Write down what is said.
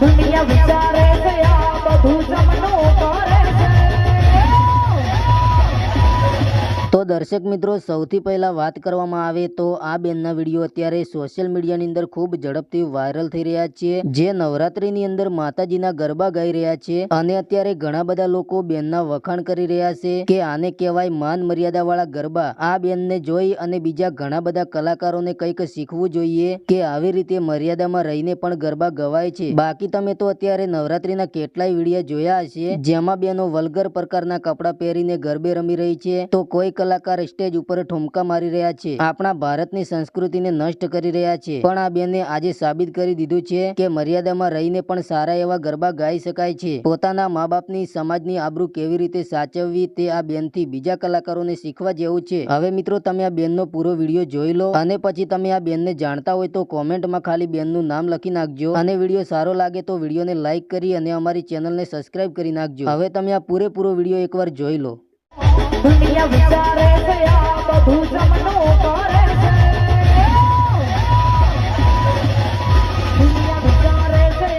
દુનિયા વિચારે તો દર્શક મિત્રો, સૌથી પહેલા વાત કરવામાં આવે તો આ બેનના વીડિયો અત્યારે સોશિયલ મીડિયાની અંદર ખૂબ ઝડપથી વાયરલ થઈ રહ્યા છે. જે નવરાત્રીની અંદર માતાજીના ગરબા ગાઈ રહ્યા છે અને અત્યારે ઘણા બધા લોકો બેનના વખાણ કરી રહ્યા છે કે આને કહેવાય માન મર્યાદાવાળા ગરબા. આ બેનને જોઈ અને બીજા ઘણા બધા કલાકારોને કંઈક શીખવું જોઈએ કે આવી રીતે મર્યાદામાં રહીને પણ ગરબા ગવાય છે. બાકી તમે તો અત્યારે નવરાત્રીના કેટલાય વીડિયો જોયા હશે, જેમાં બેનો વલ્ગર પ્રકારના કપડાં પહેરીને ગરબે રમી રહી છે. તો કોઈ કલાકાર સ્ટેજ ઉપર ઠુમકા મારી રહ્યા છે. આપણા ભારતની સંસ્કૃતિને નષ્ટ કરી રહ્યા છે. પણ આ બેને આજે સાબિત કરી દીધું છે કે મર્યાદામાં રહીને પણ સારા એવા ગરબા ગાઈ શકાય છે. પોતાના મા બાપની સમાજની આબરૂ કેવી રીતે સાચવવી તે આ બેનથી બીજા કલાકારોને શીખવા જેવું છે. હવે મિત્રો, તમે આ બેનનો પૂરો વીડિયો જોઈ લો અને પછી તમે આ બેનને જાણતા હોય તો કોમેન્ટમાં ખાલી બેનનું નામ લખી નાખજો. અને વીડિયો સારો લાગે તો વિડીયોને લાઈક કરી અને અમારી ચેનલને સબસ્ક્રાઇબ કરી નાખજો. હવે તમે આ પૂરેપૂરો વીડિયો એકવાર જોઈ લો. દુનિયા વિચારે છે આ બધું જમનું કરે છે. દુનિયા વિચારે છે